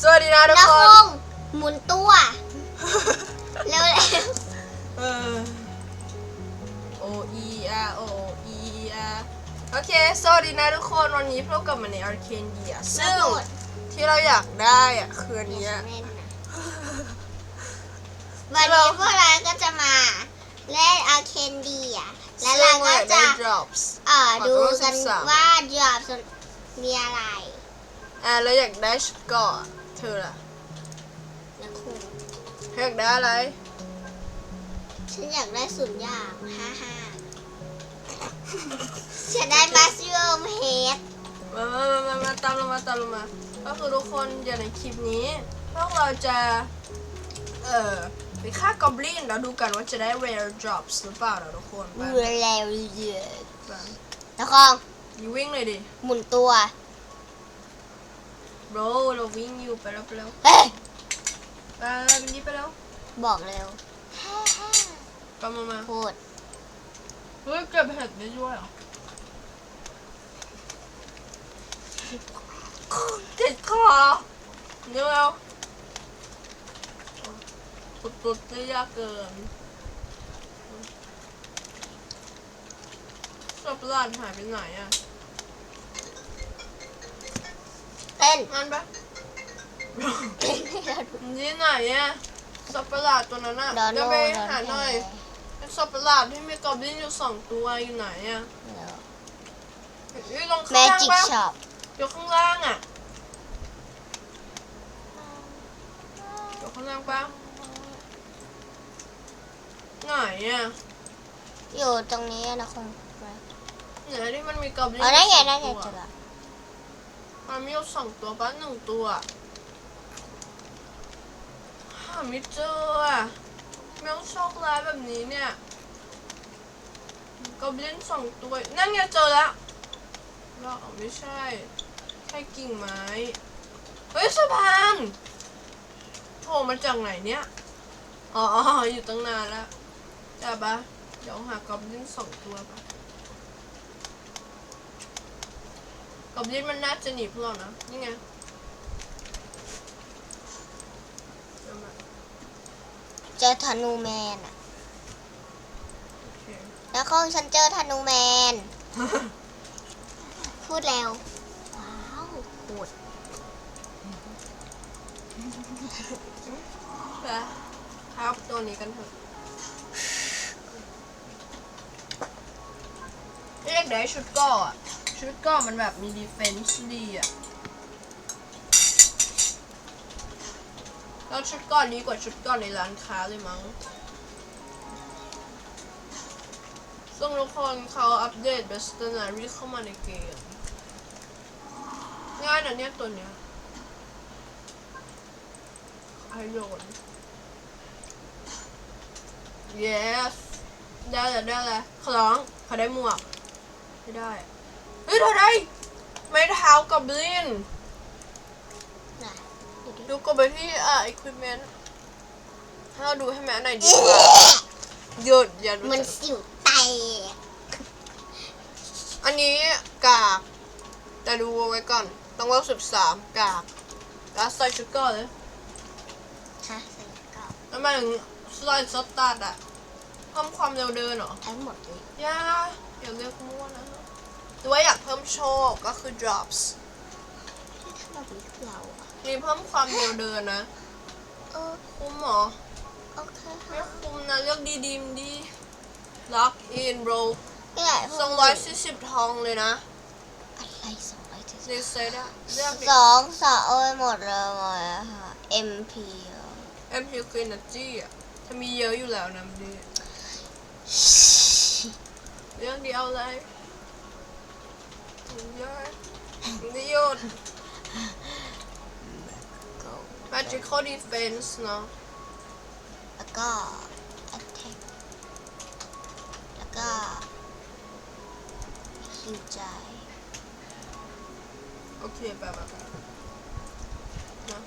สวัสดีนะทุกแล้วคคนงหมุนตัว เร็วเออ O E R O E R โอเค สวัสดีนะทุกคน วันนี้พบกับมันใน Arcane d i a ๆซึ่งระโดดที่เราอยากได้อะคืออันอย่าเนี้ยเล่นนะวันนี้พวกเราก็จะมาเล่นอาเคนดีอะแล้วเราซึ่งก็อยากจะได้ drops เอ่อขอดูโทษกัน13ว่าจอบมีอะไร อะแล้วอยากได้ชุดเกราะอะ เธอล่ะนะคุณเธออยากได้อะไร ฉันอยากได้สุนย์อย่างห้าห้าฉันได้มาซิโอมเฮดมามามามามาตามเรามาตามเรามา ก็คือทุกคนอย่างในคลิปนี้ พวกเราจะ เอ่อไปฆ่ากอบลินแล้วดูกันว่าจะได้ rare drops หรือเปล่านะทุกคนไปเรือแล้วเยอะไปแล้วก็อยู่วิ่งเลยดิ หมุนตัว bro เราวิ่งอยู่ไปแล้วไปแล้วเฮ้ยไปแล้วไปนี้ไปแล้วบอกเร็วไปมามาพูดเฮ้ยเก็บเห็ดได้ด้วยเหรอติดคอเร็วตุดตุดได้ยากเกินสับประหลาดหายไปไหนอะ เต้นนั่นปะเต้นให้เราดู นี่ไหนอะสับประหลาดตัวนั้นอะโดนจะโดไปนหาหน่อยสับประหลาดที่มีกอบลินอยู่สองตัวอยู่ไหนอะอยู่ตรงแมข้างล่างจิกปะช็อปอยู่ข้างล่างอะอยู่ข้างล่างปะไหนอะอยู่ตรงนี้นะคงไหนที่มันมีกอบลินอ๋อนั่นไงสอนั่นไงตัวเจอละ มันมีอยู่สองตัวปะหนึ่งตัวหาไม่เจออะแมวโชคร้ายแบบนี้เนี่ยกอบลินสองตัว นั่นไงเจอแล้วเราไม่ใช่แค่กิ่งไม้ เฮ้ยสะพานโผล่มาจากไหนเนี่ยอ๋ออ๋อ อยู่ตั้งนานแล้วจ้าปะเดี๋ยวหากอบลินสองตัวปะ กอบลินมันน่าจะหนีพวกเรานะนี่ไงเอามาเจอธนูแมนอะโอเคแล้วคงฉันเจอธนูแมน พูดแล้ว ว้าวโหดไปครับตัวนี้กันเถอะเรียกได้ชุดเก่ออะ ชุดก่อมันแบบมีดีเฟนซ์ดีอะแล้วชุดก่อนดีกว่าชุดก่อนในร้านค้าเลยมั้ง ซึ่งทุกคนเขาอัปเดต b e s t n a r y เข้ามาในเกม ง่ายนะเนี่ยตัวเนี้ยไอโยน yes ได้แล้วได้แล้วขอร้องเขอได้หมวก ไม่ได้ เฮ้ยเธอได้ไม่เท้ากอบลินน่ะดูดิดูกดไปที่อ่า equipment ให้เราดูให้แม่หน่อยดีกว่าหยุดอย่าดูมันสิวแตกอันนี้กากแต่ดูเอาไว้ก่อน ต้องว่าสิบสามกากแล้วใส่ชุดก่อนเลยฮะใส่กรอบแล้วมาถึงสไลด์สตาร์ทอะเพิ่มความเร็วเดินเหรอ ทั้งหมดเลยยาอย่าเรียกมั่ว นะหรือว่าอยากเพิ่มโชคก็คือ drops ที่ทำแบบนี้กับเราอะมีเพิ่มความเร็วเดินนะเออคุ้มเหรอโอเคไม่ค่ะคุ้มนะเลือกดีๆมดี lock in bro นี่แหละสองร้อยสี่สิบทองเลยนะอะไรสองร้อยเจ็ดในเซตอะเลือกดิ สองสองโอ้ยหมดเลยหมดแล้วค่ะ MP อะ MP คือ energy อะถ้ามีเยอะอยู่แล้วนะมันดีเรื่องเดียวเลย เยอะนี่หยุด go magical defense เนาะแล้วก็ attack แล้วก็ฮิวใจโอเคไปไปไปนะ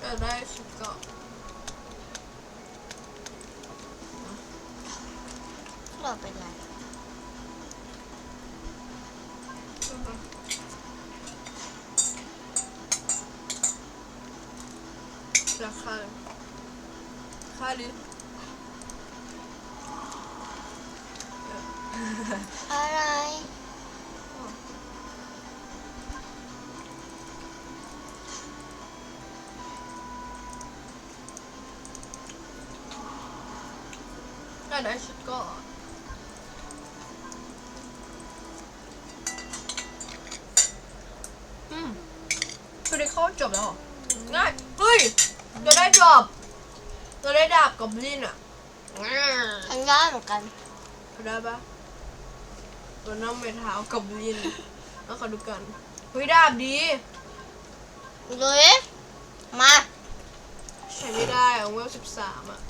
เออได้ชุดเกาะเราเป็นไร ราคาค่าดิอะไรน่าได้ชุดก่อนอืมคือได้เข้าจบแล้วเหรอง่ายเฮ้ย จะได้ดรอปจะได้ดาบกอบลินอะฉันได้เหมือนกันได้ปะตัวน้ำเมทาวกอบลินแล้วขอดูกันเฮ้ยดาบดีดูดิมาใช้ไม่ได้อะเวลสิบสามอะ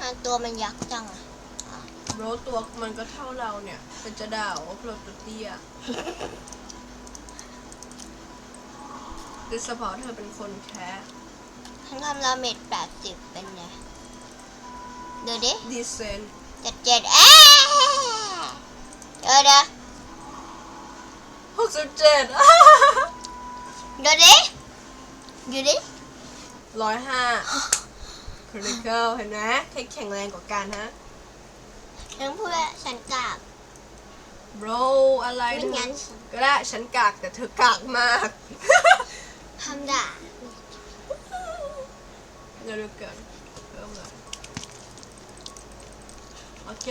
อะตัวมันยักษ์จังอะโรตัวมันก็เท่าเราเนี่ยเป็นจะด่าว่าโปรตัวเตี้ย โดยเฉพาะเธอเป็นคนแค่ฉันทำดาเมจแปดสิบเป็นไงดูดิดีเซนเจ็ดเจ็ดเอ๊ะเดี๋ยวเดี๋ยวหกสิบเจ็ดดูดิดูดิร้อยห้าคริเคิลเห็นไหมเทคแข็งแรงกว่ากันฮะฉันพูดว่าฉันกราบโบรอะไรไม่เธองั้นก็ได้ฉันกากแต่เธอกากมาก ทำด่าเดี๋ยวดูกันเพิ่มเลยโอเค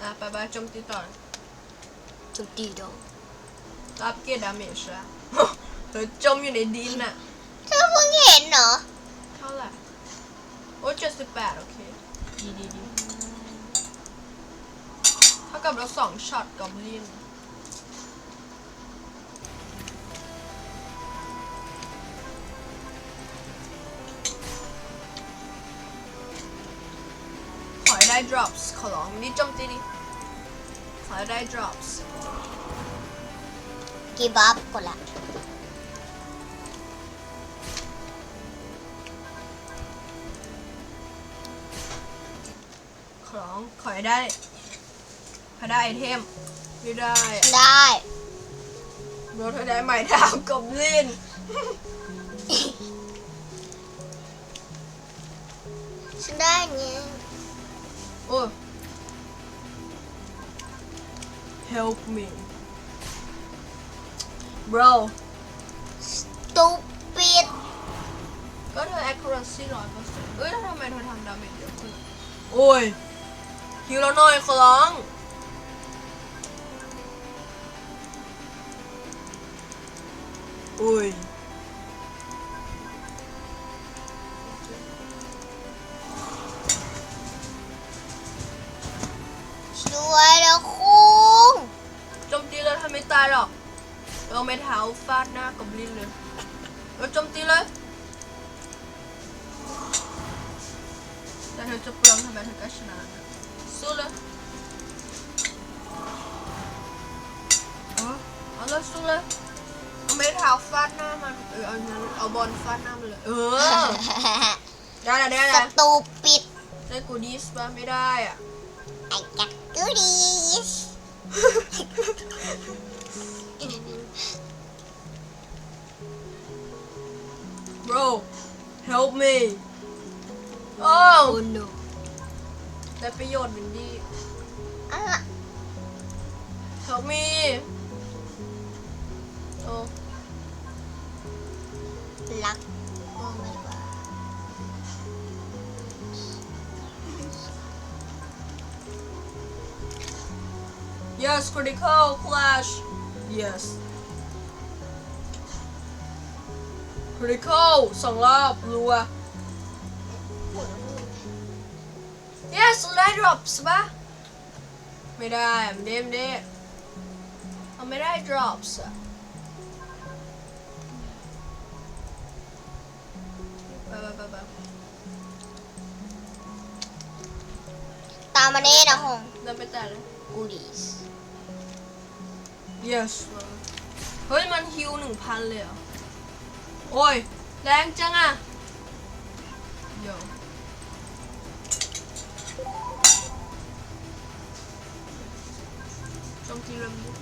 อะไปไปโจมตีต่อจุดดีโดรับเกียร์ดาเมจละเธอจมอยู่ในดินน่ะเธอเพิ่งเห็นเหรอ เท่าไหร่ โอ้เจ็ดสิบแปดโอเค ดีดีดีเท่ากับเราสองช็อตกอบลิน drops ขอร้องนี่โจมตีดิขอให้ได้ drops กีบับกดละขอร้องขอให้ได้ขอให้ได้ไอเทมไม่ได้ได้โดนเธอได้ไม้เท้ากอบลินฉันได้เนี้ยโอ้ help me bro ตูปิดก็เธอ accuracy ร้อยเปอร์เซ็นต์เอ้ยแล้วทำไมเธอทำดาเมจเยอะขึ้นโอ้ยฮิวเราหน่อยขอร้องโอ้ย เอาเลยสู้เลยเอาไม่เท้าฟาดหน้ามันเออเอานั้นเอาบอลฟาดหน้ามันเลย เออ ได้แล้วได้สแล้วตูปิด ได้กูดีสป่ะไม่ได้อะ ไอ้จักกูดีส bro help me โอ้ no ได้ประโยชน์วินดี้อะไร help me โอ้รักโอ้ไม่ว่า yes critical clash yes critical สองรอบรัว yes ได้ drops ปะไม่ได้มันเด้มเด้เอาไม่ได้ drops อะ ตามมาเน่นะฮงเดินไปแต่เลยกูดีส yes เฮ้ย มันฮิวหนึ่งพันเลยเหรอ โอ้ย แรงจังอะโยโจมตีเริ่มดิ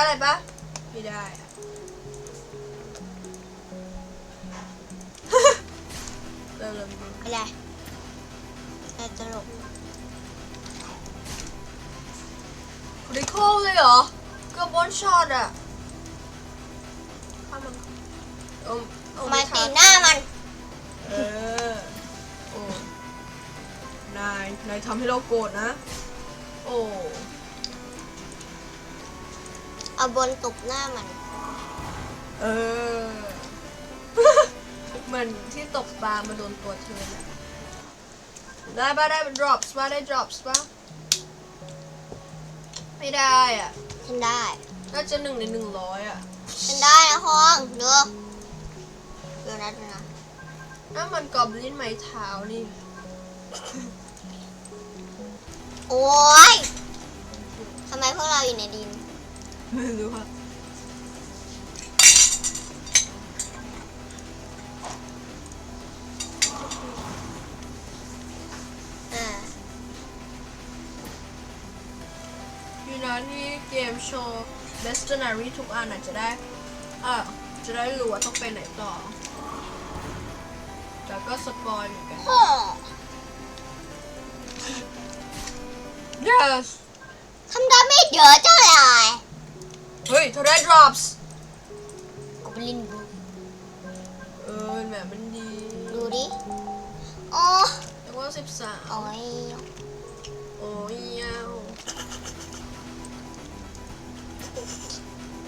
อะไรปะไม่ได้อะเริ่มเริ่มเริ่มอะไรแต่ตลกคริโคลเลยเหรอ เกือบบอลช็อตอะข้ามมันเอาเอามาไทัตีนหน้ามัน เออ โอ้ นาย นายทำให้เราโกรธนะ โอ้ เอาบนตบหน้ามัน เออ เหมือนที่ตกปลามาโดนตัวเธอแหละได้ปะได้ drops ปะได้ drops ปะไม่ได้อะ ฉันได้น่าจะหนึ่งในหนึ่งร้อยอะ ฉันได้นะฮองดูดูนะดูนะนั่นมันกอบลินไม้เท้านี่ โอ้ยทำไมพวกเราอยู่ในดิน ไม่รู้ค่ะอ่าพี่นะที่เกมโชว์ b e s t n a r y ทุกอันอะจะได้อะจะได้รู้ว่าต้องไปไหนต่อ แต่ก็สปอยเหมือนกันโอ้ yes ทำดาเมจเยอะจังเลย เฮ้ยเธอได้ drops กบลินบูเออแหมมันดีดูดิโอ้แล้วก็สิบสามโอ้ยโอ้ยยาว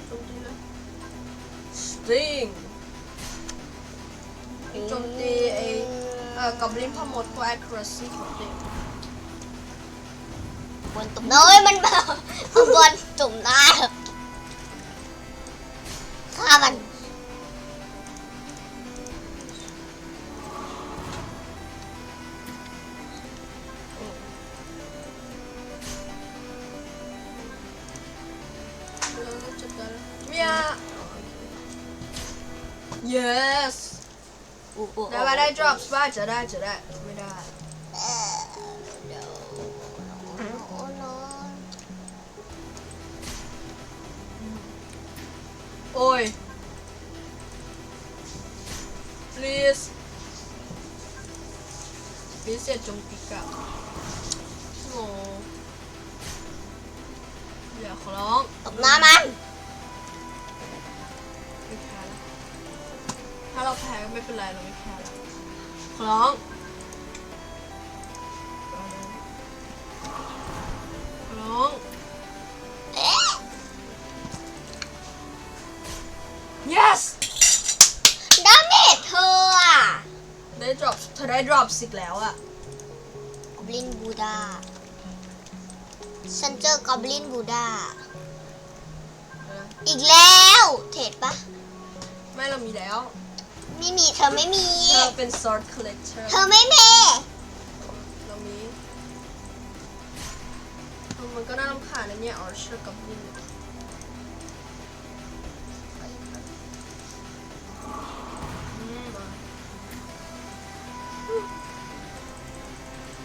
โจมตีเลยสติงโจมตีไอ้เอ่อกอบลินพ่อมดเพราะ accuracy ของเด็กบนตบน้อยมันแบบเอาบนตุ่มหน้ ได้ป่ะได้ drops ป่ะจะได้จะได้ไม่ได้เออเดี๋ยวโอ้โนโอ้ย please please อย่าจงตีกลับโอ้อย่าขอร้องตบหน้ามันไม่แพ้แล้วถ้าเราแพ้ก็ไม่เป็นไรเราไม่แพ้แล้ว ขอร้องขอร้องเอ๊ะ yes ดาเมจเธออะได้ drop เธอได้ drop สิกแล้วอะกอบลินบูดาฉันเจอกอบลินบูดาเอออีกแล้ว เทรดปะไม่เรามีแล้ว ไม่มีเธอไม่มีเธอเป็น sword collector เธอไม่มีเรามีเออมันก็น่ารำคาญนะเนี่ย archer กับลินอืมอะ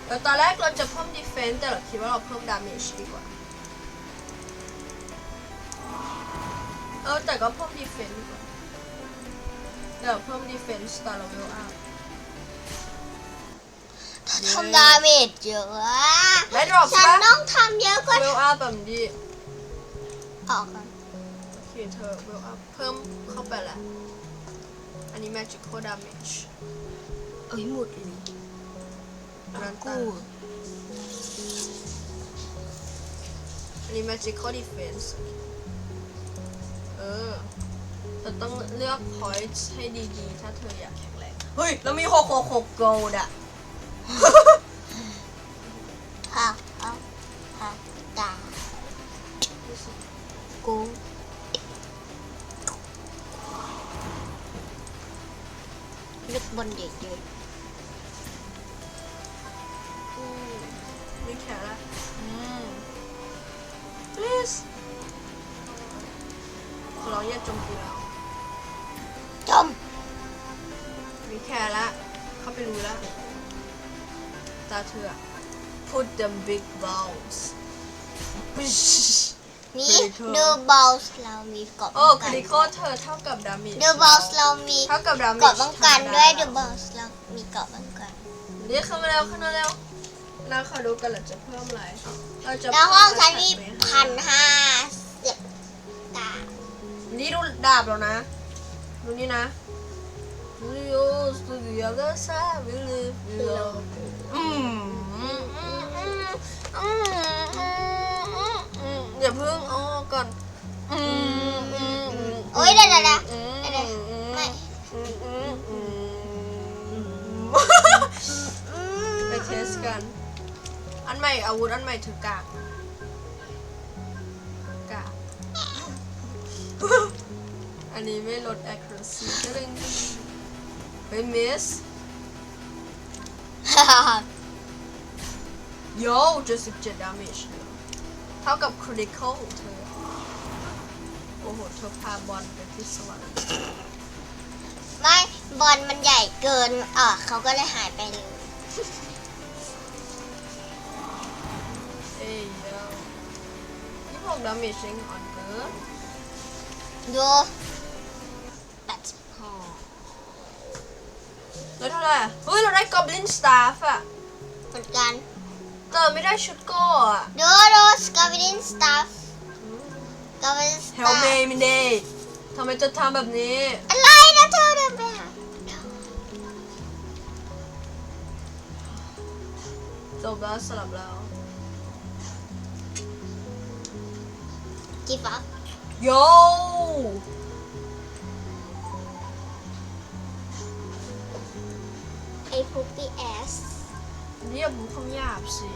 เออตอนแรกเราจะเพิ่ม defense แต่เราคิดว่าเราเพิ่ม damage ดีกว่า เออแต่ก็เพิ่ม defense ดีกว่าเดี๋ยวเพิ่ม defense ตอนเรา level up ทำดาเมจเยอะอะได้ drop ฉันปะต้องทำเยอะกว่า level up แบบนี้ออกก่อนโอเคเธอ level up เพิ่มเข้าไปแล้วอันนี้ magical damage เอ้ยหมดเลยอันนั้นกูตามอันนี้ magical defense เออเธอต้องเลือก points ให้ดีๆ ถ้าเธออยากแข็งแรง เฮ้ย เรามี666 gold อะฮ่าฮ่าฮ่าตากูนึกบนเด็กเลย them big balls นี่ Critical ดูบอลส์เรามีเกาะโอ้ป้องคกันริโคเธอเท่ากับดามิดูบอลส์เรามีเท่ากับดามิเกาะป้องกันด้วยดูบอลส์เรามีเกาะป้องกัน เรียกขึ้นมาแล้วขึ้นมาแล้วเราขอดูกันเราจะเพิ่มอะไรเราจะแล้วห้องฉันมีเพิ่พันห้าสิบตานี่ดูดาบแล้วนะดูนี่นะ Studios to the other side we live below อืมอืมอืมอื มอืมอืมอืมอย่าเพิ่งเอาออกก่อน อืมอืมอืมโอ้ยเดี๋ยวเดี๋ยวเดี๋ยวอืมเดี๋ยวอืมไม่อืมอืมอืมอืมไปเทสกัน อันใหม่อาวุธอันใหม่ถือกากกากอันนี้ไม่ลด accuracy ก็เลยไปมิส โย่77 damage เลยเท่ากับ critical ของเธอ โอ้โห เธอพาบอลไปที่สวรรค์ไม่บอลมันใหญ่เกินอะเขาก็เลยหายไปเลย เอ้ยโย่26 damage เองอ่อนเกินดูแปดสิบห้าแล้วเท่าไหร่เฮ้ย เราได้ goblin staff อะเหมือนกัน แต่ไม่ได้ชุดโก้อะดูดูสกาวิดินสตาฟสกาวิดินสเฮตาลฟเมย์มินเดย์ทำไมจะทำแบบนี้ อะไรนะเธอเดินไปหาจบแล้วสลับแล้วกี่ฟักโยไอ้พุปปี้แอส เรียกผมคำหยาบสิ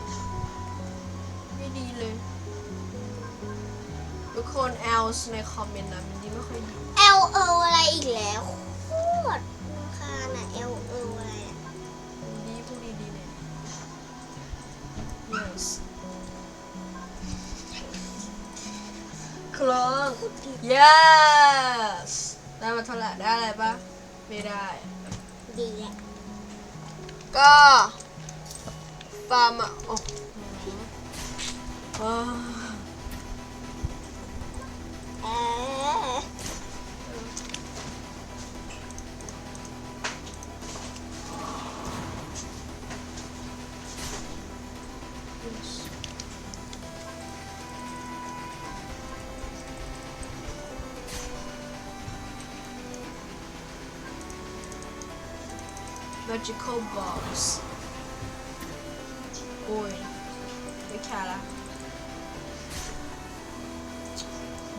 ไม่ดีเลย ทุกคน else ในคอมเมนต์นะมันดีไม่ค่อยดีเอลเอลอะไรอีกแล้ว โคตรรำคาญอะเอลเอลอะไรอะดีพูดดีๆเลย yes คลอง yes ได้มาเท่าไหร่ได้อะไรปะไม่ได้ ดีแหละก็ ฟาร์มอะโอ้โหว้าวเออ magical balls โอ้ยไม่แค่ละ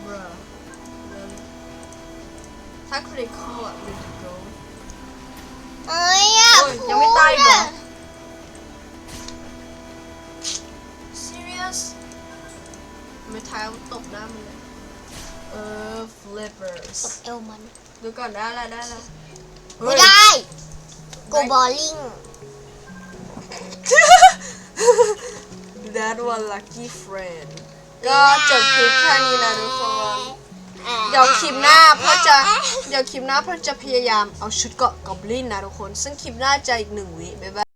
bruh really ถ้า critical อะ really go เอ้ยอะโอ้ยยังไม่ตายอีกเหรอ พูดะ serious ไม่ทายเอาตบหน้ามันเลยเออ flippers ตบเอวมันดูก่อนได้ละได้ละไม่ได้โกบอลลิง That one lucky friend ก็จบคลิปแค่นี้นะทุกคน เดี๋ยวคลิปหน้าพ่อจะเดี๋ยวคลิปหน้าพ่อจะพยายามเอาชุดเกาะกอบลินนะทุกคน ซึ่งคลิปหน้าจะอีกหนึ่งวิบ๊ายบาย